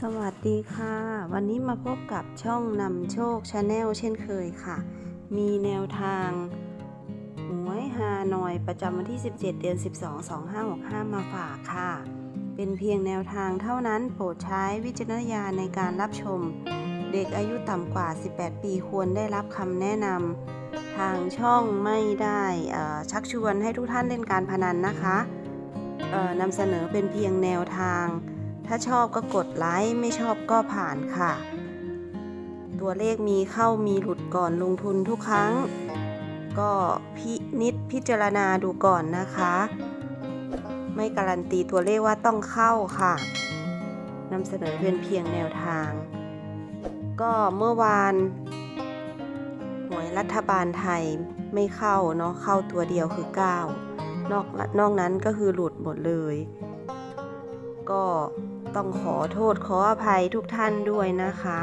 สวัสดีค่ะ วันนี้มาพบกับช่องนำโชคชาแนลเช่นเคยค่ะ มีแนวทางหวยฮานอยประจำวันที่ 17 เดือน 12 2565 มาฝากค่ะ เป็นเพียงแนวทางเท่านั้นโปรดใช้วิจารณญาณในการรับชม เด็กอายุต่ำกว่า 18 ปีควรได้รับคำแนะนำทางช่องไม่ได้ชักชวนให้ทุกท่านเล่นการพนันนะคะนำเสนอเป็นเพียงแนวทาง ถ้าชอบก็กดไลค์ ไม่ชอบก็ผ่านค่ะ ตัวเลขมีเข้ามีหลุดก่อนลงทุนทุกครั้ง ก็พินิจพิจารณาดูก่อนนะคะ ไม่การันตีตัวเลขว่าต้องเข้าค่ะนำเสนอเป็นเพียงแนวทาง ก็เมื่อวานหวยรัฐบาลไทยไม่เข้าเนาะเข้าตัวเดียวคือ 9 นอกนอกนั้นก็คือหลุดหมดเลย ก็ต้องขอโทษขออภัยทุกท่านด้วยนะคะ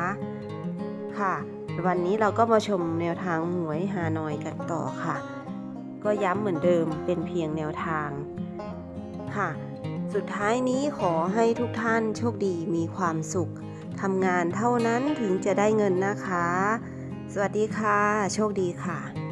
ค่ะ วันนี้เราก็มาชมแนวทางหวยฮานอยกันต่อค่ะ ก็ย้ำเหมือนเดิมเป็นเพียงแนวทางค่ะ สุดท้ายนี้ขอให้ทุกท่านโชคดีมีความสุขทำงานเท่านั้นถึงจะได้เงินนะคะ สวัสดีค่ะ โชคดีค่ะ